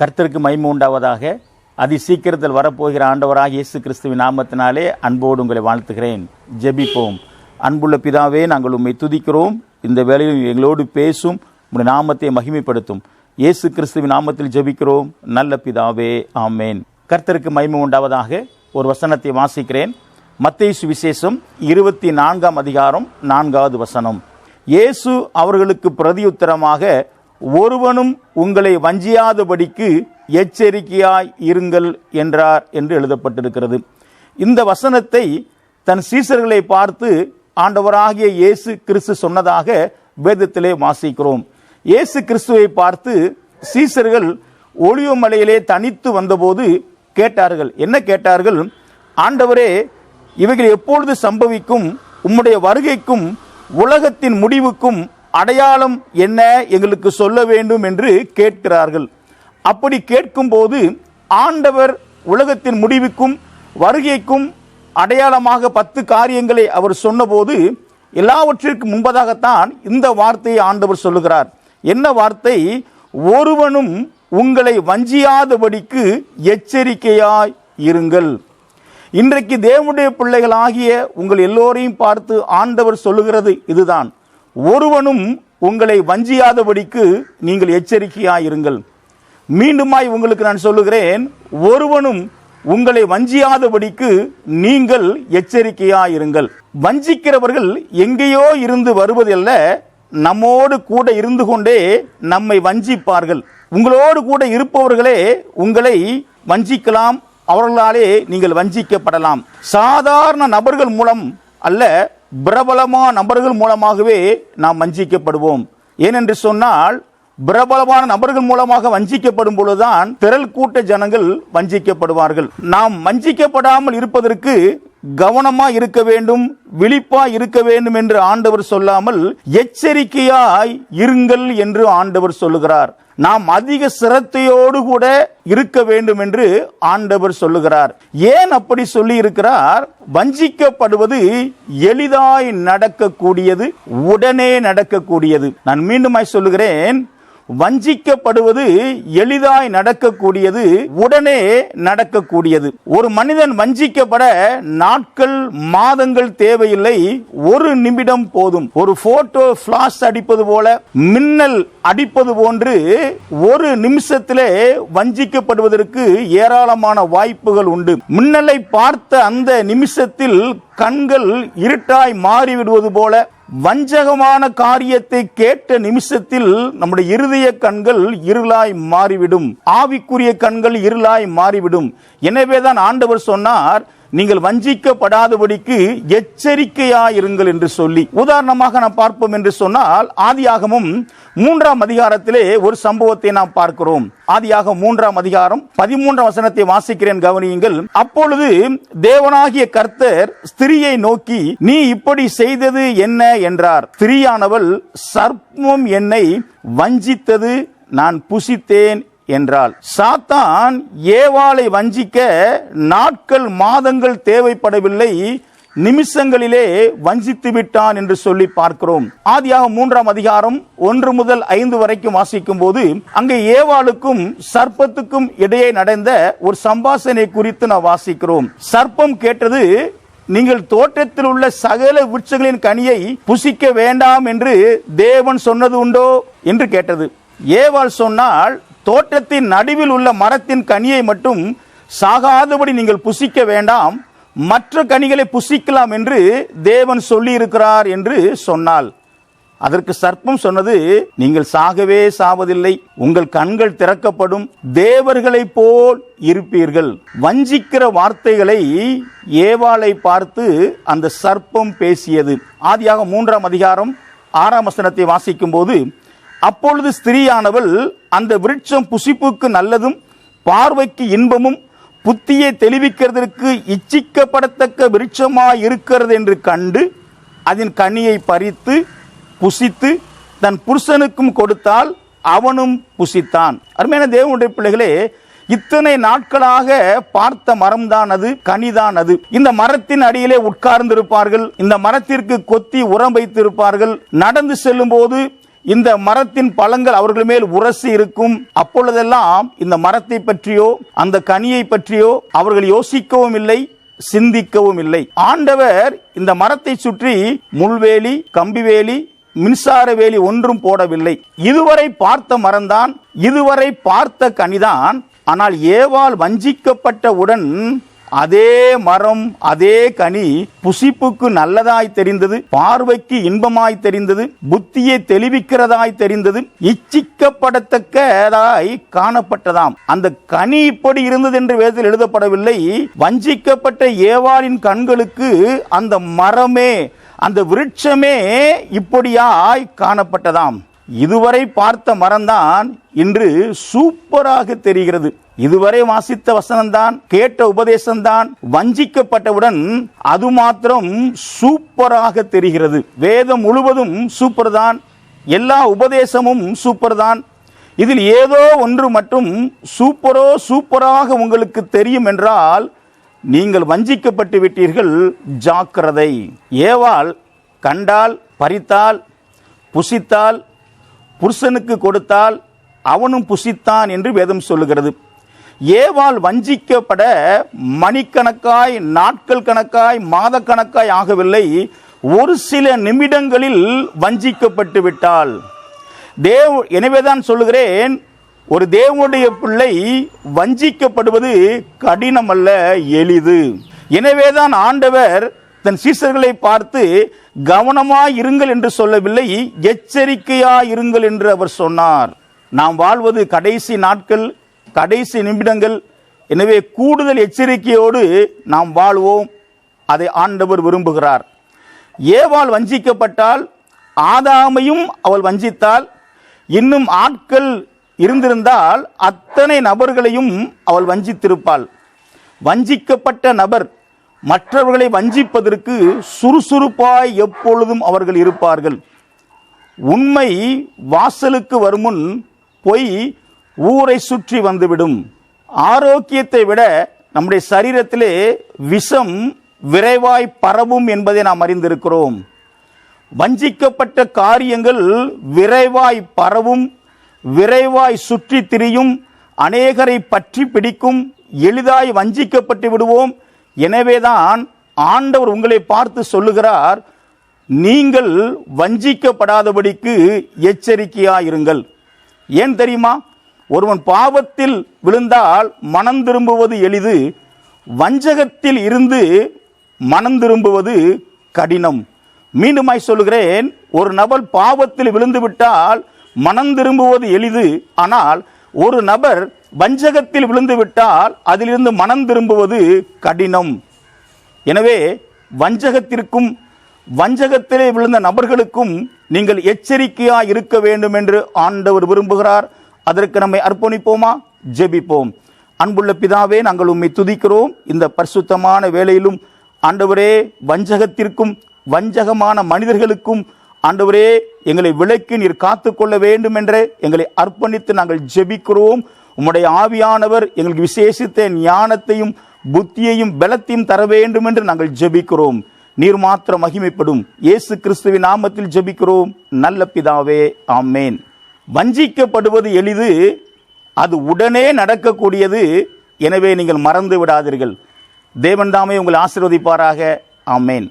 கர்த்தருக்கு மைமு உண்டாவதாக. அதி சீக்கிரத்தில் வரப்போகிற ஆண்டவராக இயேசு கிறிஸ்துவின் நாமத்தினாலே அன்போடு உங்களை வாழ்த்துகிறேன். ஜெபிப்போம். அன்புள்ள பிதாவே நாங்கள் உம்மை துதிக்கிறோம். இந்த வேளையில் எங்களோடு பேசும் உங்கள் நாமத்தை மகிமைப்படுத்தும். இயேசு கிறிஸ்துவின் நாமத்தில் ஜெபிக்கிறோம். நல்ல பிதாவே ஆமேன். கர்த்தருக்கு மைமு உண்டாவதாக ஒரு வசனத்தை வாசிக்கிறேன். மத்தேயு சுவிசேஷம் இருபத்தி நான்காம் அதிகாரம் நான்காவது வசனம். இயேசு அவர்களுக்கு பிரதியுத்தரமாக ஒருவனும் உங்களை வஞ்சியாதபடிக்கு எச்சரிக்கையாய் இருங்கள் என்றார் என்று எழுதப்பட்டிருக்கிறது. இந்த வசனத்தை தன் சீசர்களை பார்த்து ஆண்டவராகிய இயேசு கிறிஸ்து சொன்னதாக வேதத்திலே வாசிக்கிறோம். இயேசு கிறிஸ்துவை பார்த்து சீசர்கள் ஒளியமலையிலே தனித்து வந்தபோது கேட்டார்கள். என்ன கேட்டார்கள்? ஆண்டவரே இவைகள் எப்பொழுது சம்பவிக்கும்? உம்முடைய வருகைக்கும் உலகத்தின் முடிவுக்கும் அடையாளம் என்ன எங்களுக்கு சொல்ல வேண்டும் என்று கேட்கிறார்கள். அப்படி கேட்கும்போது ஆண்டவர் உலகத்தின் முடிவுக்கும் வருகைக்கும் அடையாளமாக பத்து காரியங்களை அவர் சொன்னபோது எல்லாவற்றிற்கும் முன்பதாகத்தான் இந்த வார்த்தையை ஆண்டவர் சொல்லுகிறார். என்ன வார்த்தை? ஒருவனும் உங்களை வஞ்சியாதபடிக்கு எச்சரிக்கையாய் இருங்கள். இன்றைக்கு தேவனுடைய பிள்ளைகளாகிய உங்கள் எல்லோரையும் பார்த்து ஆண்டவர் சொல்லுகிறது இதுதான். ஒருவனும் உங்களை வஞ்சியாதபடிக்கு நீங்கள் எச்சரிக்கையாயிருங்கள். மீண்டுமாய் உங்களுக்கு நான் சொல்லுகிறேன் ஒருவனும் உங்களை வஞ்சியாதபடிக்கு நீங்கள் எச்சரிக்கையாயிருங்கள். வஞ்சிக்கிறவர்கள் எங்கேயோ இருந்து வருவதல்ல நம்மோடு கூட இருந்து கொண்டே நம்மை வஞ்சிப்பார்கள். உங்களோடு கூட இருப்பவர்களே உங்களை வஞ்சிக்கலாம் அவர்களாலே நீங்கள் வஞ்சிக்கப்படலாம். சாதாரண நபர்கள் மூலம் அல்ல பிரபலமான நபர்கள் மூலமாகவே நாம் வஞ்சிக்கப்படுவோம். ஏனென்று சொன்னால் பிரபலமான நபர்கள் மூலமாக வஞ்சிக்கப்படும் பொழுதுதான் திரள் கூட்ட ஜனங்கள் வஞ்சிக்கப்படுவார்கள். நாம் வஞ்சிக்கப்படாமல் இருப்பதற்கு கவனமா இருக்க வேண்டும் விழிப்பா இருக்க வேண்டும் என்று ஆண்டவர் சொல்லாமல் எச்சரிக்கையாய் இருங்கள் என்று ஆண்டவர் சொல்லுகிறார். நாம் அதிக சிரத்தையோடு கூட இருக்க வேண்டும் என்று ஆண்டவர் சொல்லுகிறார். ஏன் அப்படி சொல்லி இருக்கிறார்? வஞ்சிக்கப்படுவது எளிதாய் நடக்கக்கூடியது உடனே நடக்கக்கூடியது. நான் மீண்டுமாய் சொல்லுகிறேன் வஞ்சிக்கப்படுவது எளிதாய் நடக்கக்கூடியது உடனே நடக்கக்கூடியது. ஒரு மனிதன் வஞ்சிக்கப்பட நாட்கள் மாதங்கள் தேவையில்லை. ஒரு நிமிடம் போதும். ஒரு போட்டோ பிளாஷ் அடிப்பது போல மின்னல் அடிப்பது போன்று ஒரு நிமிஷத்திலே வஞ்சிக்கப்படுவதற்கு ஏராளமான வாய்ப்புகள் உண்டு. மின்னலை பார்த்த அந்த நிமிஷத்தில் கண்கள் இருட்டாய் மாறிவிடுவது போல வஞ்சகமான காரியத்தை கேட்ட நிமிஷத்தில் நம்முடைய இருதய கண்கள் இருளாய் மாறிவிடும். ஆவிக்குரிய கண்கள் இருளாய் மாறிவிடும். எனவேதான் ஆண்டவர் சொன்னார் நீங்கள் வஞ்சிக்கப்படாதபடிக்கு எச்சரிக்கையாயிருங்கள் என்று சொல்லி உதாரணமாக நாம் பார்ப்போம் என்று சொன்னால் ஆதியாகமும் மூன்றாம் அதிகாரத்திலே ஒரு சம்பவத்தை நாம் பார்க்கிறோம். ஆதியாக மூன்றாம் அதிகாரம் பதிமூன்றாம் வசனத்தை வாசிக்கிறேன் கவனியுங்கள். அப்பொழுது தேவனாகிய கர்த்தர் ஸ்திரியை நோக்கி நீ இப்படி செய்தது என்ன? என்றார். ஸ்திரியானவள் சர்ப்பம் என்னை வஞ்சித்தது நான் புசித்தேன் என்றால் சாத்தான் ஏவாளை வஞ்சிக்க நாட்கள் மாதங்கள் தேவைப்படவில்லை நிமிஷங்களிலே வஞ்சித்து விட்டான் என்று சொல்லி பார்க்கிறோம். ஆதியாக மூன்றாம் அதிகாரம் ஒன்று முதல் ஐந்து வரைக்கும் வாசிக்கும் போது அங்கே ஏவாளுக்கும் சர்ப்பத்துக்கும் இடையே நடந்த ஒரு சம்பாசனை குறித்து நான் வாசிக்கிறோம். சர்ப்பம் கேட்டது நீங்கள் தோட்டத்தில் உள்ள சகல விருட்சங்களின் கனியை புசிக்க வேண்டாம் என்று தேவன் சொன்னது உண்டோ? என்று கேட்டது. ஏவாள் சொன்னால் தோட்டத்தின் நடுவில் உள்ள மரத்தின் கனியை மட்டும் சாகாதபடி நீங்கள் புசிக்க வேண்டாம். மற்ற கனிகளை புசிக்கலாம் என்று தேவன் சொல்லி இருக்கிறார் என்று சொன்னாள் அதற்கு சர்ப்பம் சொன்னது நீங்கள் சாகவே சாவதில்லை. உங்கள் கண்கள் திறக்கப்படும். தேவர்களைப் போல் இருப்பீர்கள். வஞ்சிக்கிற வார்த்தைகளை ஏவாளை பார்த்து அந்த சர்ப்பம் பேசியது. ஆதியாக மூன்றாம் அதிகாரம் ஆறாம் வசனத்தை வாசிக்கும் போது அப்பொழுது ஸ்திரீயானவள் அந்த விருட்சம் புசிப்புக்கு நல்லதும் பார்வைக்கு இன்பமும் புத்தியை தெளிவிக்கிறதற்கு இச்சிக்கப்படத்தக்க விருட்சமாய் இருக்கிறது என்று கண்டு அதன் கனியை பறித்து புசித்து தன் புருஷனுக்கும் கொடுத்தால் அவனும் புசித்தான். அருமையான தேவனுடைய பிள்ளைகளே இத்தனை நாட்களாக பார்த்த மரம்தான் அது கனிதான் அது. இந்த மரத்தின் அடியிலே உட்கார்ந்திருப்பார்கள் இந்த மரத்திற்கு கொத்தி உரம் வைத்திருப்பார்கள் நடந்து செல்லும் போது இந்த மரத்தின் பழங்கள் அவர்கள் மேல் உரசி இருக்கும். அப்பொழுதெல்லாம் இந்த மரத்தை பற்றியோ அந்த கனியை பற்றியோ அவர்கள் யோசிக்கவும் இல்லை சிந்திக்கவும் இல்லை. ஆண்டவர் இந்த மரத்தை சுற்றி முள்வேலி கம்பிவேலி மின்சார வேலி ஒன்றும் போடவில்லை. இதுவரை பார்த்த மரம்தான் இதுவரை பார்த்த கனிதான். ஆனால் ஏவால் வஞ்சிக்கப்பட்டவுடன் அதே மரம் அதே கனி புசிப்புக்கு நல்லதாய் தெரிந்தது பார்வைக்கு இன்பமாய் தெரிந்தது புத்தியை தெளிவிக்கிறதாய் தெரிந்தது இச்சிக்கப்படத்தக்கதாய் காணப்பட்டதாம். அந்த கனி இப்படி இருந்தது என்று வேதத்தில் எழுதப்படவில்லை. வஞ்சிக்கப்பட்ட ஏவாளின் கண்களுக்கு அந்த மரமே அந்த விருட்சமே இப்படியாய் காணப்பட்டதாம். இதுவரை பார்த்த மரம்தான் இன்று சூப்பராக தெரிகிறது. இதுவரை வாசித்த வசனம்தான் கேட்ட உபதேசம்தான் வஞ்சிக்கப்பட்டவுடன் அது மாத்திரம் சூப்பராக தெரிகிறது. வேதம் முழுவதும் சூப்பர் தான் எல்லா உபதேசமும் சூப்பர் தான் இதில் ஏதோ ஒன்று மட்டும் சூப்பரோ சூப்பராக உங்களுக்கு தெரியும் என்றால் நீங்கள் வஞ்சிக்கப்பட்டு விட்டீர்கள் ஜாக்கிரதை. ஏவாள் கண்டால் பறித்தால் புசித்தால் புருஷனுக்கு கொடுத்தால் அவனும் புசித்தான் என்று வேதம் சொல்லுகிறது. ஏவால் வஞ்சிக்கப்பட மணிக்கணக்காய் நாட்கள் கணக்காய் மாத கணக்காய் ஆகவில்லை. ஒரு சில நிமிடங்களில் வஞ்சிக்கப்பட்டு விட்டாள். தேவ எனவேதான் சொல்லுகிறேன் ஒரு தேவனுடைய பிள்ளை வஞ்சிக்கப்படுவது கடினம் அல்ல எளிது. எனவேதான் ஆண்டவர் தன் சீசர்களை பார்த்து கவனமாய் இருங்கள் என்று சொல்லவில்லை எச்சரிக்கையாய் இருங்கள் என்று அவர் சொன்னார். நாம் வாழ்வது கடைசி நாட்கள் கடைசி நிமிடங்கள். எனவே கூடுதல் எச்சரிக்கையோடு நாம் வாழ்வோம். அதை ஆண்டவர் விரும்புகிறார். ஏவாள் வஞ்சிக்கப்பட்டால் ஆதாமையும் அவள் வஞ்சித்தால் இன்னும் ஆட்கள் இருந்திருந்தால் அத்தனை நபர்களையும் அவள் வஞ்சித்திருப்பாள். வஞ்சிக்கப்பட்ட நபர் மற்றவர்களை வஞ்சிப்பதற்கு சுறுசுறுப்பாய் எப்பொழுதும் அவர்கள் இருப்பார்கள். உண்மை வாசலுக்கு வருமுன் பொய் ஊரை சுற்றி வந்துவிடும். ஆரோக்கியத்தை விட நம்முடைய சரீரத்திலே விஷம் விரைவாய் பரவும் என்பதை நாம் அறிந்திருக்கிறோம். வஞ்சிக்கப்பட்ட காரியங்கள் விரைவாய் பரவும் விரைவாய் சுற்றி திரியும் அநேகரை பற்றி பிடிக்கும் எளிதாய் வஞ்சிக்கப்பட்டு விடுவோம். எனவேதான் ஆண்டவர் உங்களை பார்த்து சொல்லுகிறார் நீங்கள் வஞ்சிக்கப்படாதபடிக்கு எச்சரிக்கையாயிருங்கள். ஏன் தெரியுமா? ஒருவன் பாவத்தில் விழுந்தால் மனம் திரும்புவது எளிது வஞ்சகத்தில் இருந்து மனம் திரும்புவது கடினம். மீண்டுமாய் சொல்லுகிறேன் ஒரு நபர் பாவத்தில் விழுந்துவிட்டால் மனம் திரும்புவது எளிது ஆனால் ஒரு நபர் வஞ்சகத்தில் விழுந்துவிட்டால் அதிலிருந்து மனம் திரும்புவது கடினம். எனவே வஞ்சகத்திற்கும் வஞ்சகத்திலே விழுந்த நபர்களுக்கும் நீங்கள் எச்சரிக்கையாக இருக்க வேண்டும் என்று ஆண்டவர் விரும்புகிறார். அதற்கு நம்மை அர்ப்பணிப்போமா? ஜெபிப்போம். அன்புள்ள பிதாவே நாங்கள் உம்மை துதிக்கிறோம். இந்த பரிசுத்தமான வேலையிலும் ஆண்டவரே வஞ்சகத்திற்கும் வஞ்சகமான மனிதர்களுக்கும் ஆண்டவரே எங்களை விளக்கி நீர் காத்துக்கொள்ள வேண்டும் என்றே எங்களை அர்ப்பணித்து நாங்கள் ஜெபிக்கிறோம். உம்முடைய ஆவியானவர் எங்களுக்கு விசேஷித்த ஞானத்தையும் புத்தியையும் பலத்தையும் தர வேண்டும் என்று நாங்கள் ஜெபிக்கிறோம். நீர் மாத்திரம் மகிமைப்படும். இயேசு கிறிஸ்துவின் நாமத்தில் ஜெபிக்கிறோம். நல்ல பிதாவே ஆமேன். வஞ்சிக்கப்படுவது எளிது அது உடனே நடக்கக்கூடியது. எனவே நீங்கள் மறந்து விடாதீர்கள் தேவன் தாமே உங்களை ஆசிர்வதிப்பாராக. ஆமேன்.